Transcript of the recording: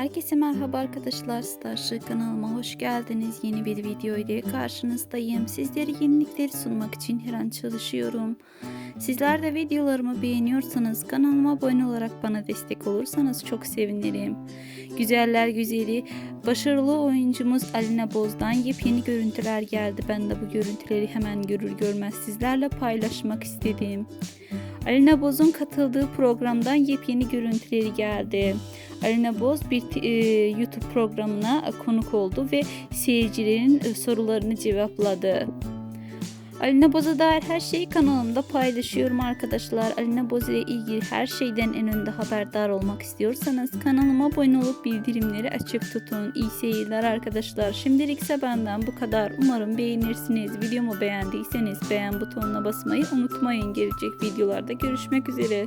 Herkese merhaba arkadaşlar. Starship kanalıma hoş geldiniz. Yeni bir video ile karşınızdayım. Sizlere yenilikleri sunmak için her an çalışıyorum. Sizler de videolarımı beğeniyorsanız kanalıma abone olarak bana destek olursanız çok sevinirim. Güzeller güzeli, başarılı oyuncumuz Alina Boz'dan yepyeni görüntüler geldi. Ben de bu görüntüleri hemen görür görmez sizlerle paylaşmak istedim. Alina Boz'un katıldığı programdan yepyeni görüntüleri geldi. Alina Boz bir e, YouTube programına konuk oldu ve seyircilerin e, sorularını cevapladı. Alina Boz'a dair her şeyi kanalımda paylaşıyorum arkadaşlar. Alina Boz ile ilgili her şeyden en önde haberdar olmak istiyorsanız kanalıma abone olup bildirimleri açık tutun. İyi seyirler arkadaşlar. Şimdilik ise benden bu kadar. Umarım beğenirsiniz. Videomu beğendiyseniz beğen butonuna basmayı unutmayın. Gelecek videolarda görüşmek üzere.